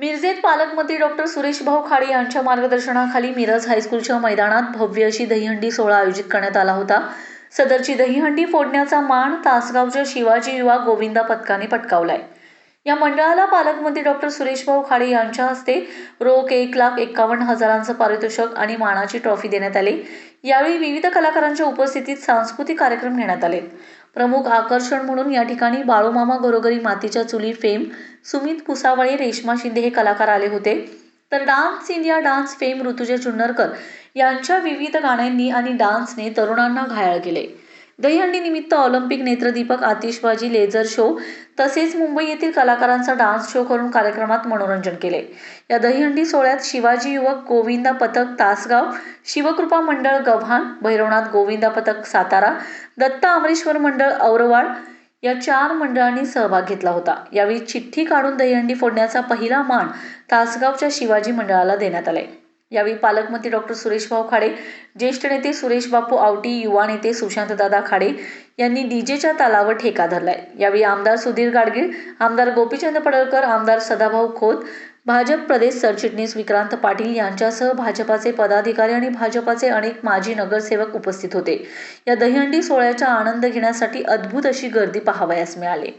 मिरजेत पालकमंत्री डॉक्टर सुरेश भाऊ खाडे यांच्या मार्गदर्शनाखाली मिरज हायस्कूलच्या मैदानात भव्य अशी दहीहंडी सोहळा आयोजित करण्यात आला होता. सदरची दहीहंडी फोडण्याचा मान तासगावच्या शिवाजी युवा गोविंदा पथकाने पटकावलाय. या मंडळाला पालकमंत्री डॉक्टर सुरेशभाऊ खाडे यांच्या हस्ते रोख एक लाख एक्कावन्न हजारांचं पारितोषिक आणि मानाची ट्रॉफी देण्यात आली. यावेळी विविध कलाकारांच्या उपस्थितीत सांस्कृतिक कार्यक्रम घेण्यात आले. प्रमुख आकर्षण म्हणून या ठिकाणी बाळूमामा घरोघरी मातीच्या चुली फेम सुमित पुसावळे रेश्मा शिंदे हे कलाकार आले होते. तर dance India dance fame Rutuja Chunnarkar यांच्या विविध गाण्यांनी आणि डान्सने तरुणांना घायाळ केले. दहीहंडी निमित्त ऑलिम्पिक नेत्रदीपक आतिषबाजी लेझर शो तसेच मुंबई येथील कलाकारांचा डान्स शो करून कार्यक्रमात मनोरंजन केले. या दहीहंडी सोहळ्यात शिवाजी युवक गोविंदा पथक तासगाव शिवकृपा मंडळ गव्हाण भैरवनाथ गोविंदा पथक सातारा दत्त अमरेश्वर मंडळ औरवाड या चार मंडळांनी सहभाग घेतला होता. यावेळी चिठ्ठी काढून दहीहंडी फोडण्याचा पहिला मान तासगावच्या शिवाजी मंडळाला देण्यात आलाय यावेळी पालकमंत्री डॉक्टर सुरेशभाऊ खाडे ज्येष्ठ नेते सुरेश बापू आवटी युवा नेते सुशांतदादा खाडे यांनी डीजेच्या तालावर ठेका धरलाय. यावेळी आमदार सुधीर गाडगीळ आमदार गोपीचंद पडळकर आमदार सदाभाऊ खोत भाजप प्रदेश सरचिटणीस विक्रांत पाटील यांच्यासह भाजपाचे पदाधिकारी आणि भाजपाचे अनेक माजी नगरसेवक उपस्थित होते. या दहीहंडी सोहळ्याचा आनंद घेण्यासाठी अद्भुत अशी गर्दी पाहावयास मिळाली.